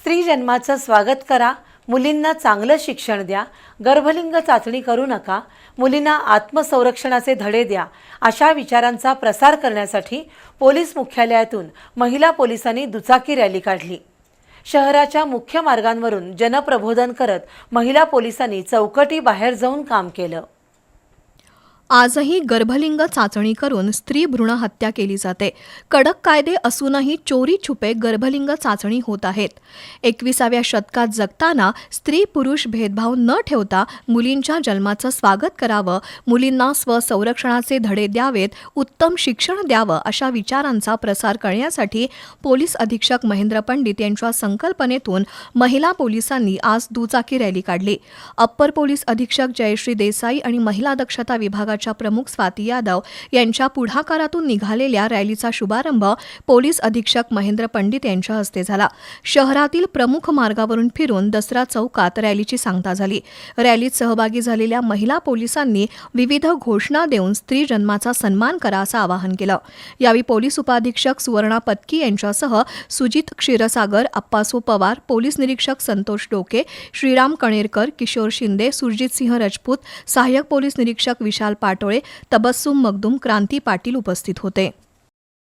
स्त्री जन्माचं स्वागत करा. मुलींना चांगलं शिक्षण द्या. गर्भलिंग चाचणी करू नका. मुलींना आत्मसंरक्षणाचे धडे द्या. अशा विचारांचा प्रसार करण्यासाठी पोलीस मुख्यालयातून महिला पोलिसांनी दुचाकी रॅली काढली. शहराच्या मुख्य मार्गांवरून जनप्रबोधन करत महिला पोलिसांनी चौकटी बाहेर जाऊन काम केलं. आजही गर्भलिंग चाचणी करून स्त्री भ्रूण हत्या केली जाते. कडक कायदे असूनही चोरी छुपे गर्भलिंग चाचणी होत आहेत. एकविसाव्या शतकात जगताना स्त्री पुरुष भेदभाव न ठेवता मुलींच्या जन्माचं स्वागत करावं मुलींना स्वसंरक्षणाचे धडे द्यावेत उत्तम शिक्षण द्यावं अशा विचारांचा प्रसार करण्यासाठी पोलीस अधीक्षक महेंद्र पंडित यांच्या संकल्पनेतून महिला पोलिसांनी आज दुचाकी रॅली काढली. अप्पर पोलीस अधीक्षक जयश्री देसाई आणि महिला दक्षता विभागाच्या प्रमुख स्वाती यादव यांच्या पुढाकारातून निघालेल्या रॅलीचा शुभारंभ पोलीस अधीक्षक महेंद्र पंडित यांच्या हस्ते झाला. शहरातील प्रमुख मार्गावरून फिरून दसरा चौकात रॅलीची सांगता झाली. रॅलीत सहभागी झालेल्या महिला पोलिसांनी विविध घोषणा देऊन स्त्री जन्माचा सन्मान करा असं आवाहन केलं. यावेळी पोलीस उपाधीक्षक सुवर्णा पत्की यांच्यासह सुजित क्षीरसागर अप्पासो पवार पोलीस निरीक्षक संतोष डोके श्रीराम कणेरकर किशोर शिंदे सुरजित सिंह राजपूत सहाय्यक पोलीस निरीक्षक विशाल पाटोळे तबस्सुम मगदूम क्रांती पाटील उपस्थित होते.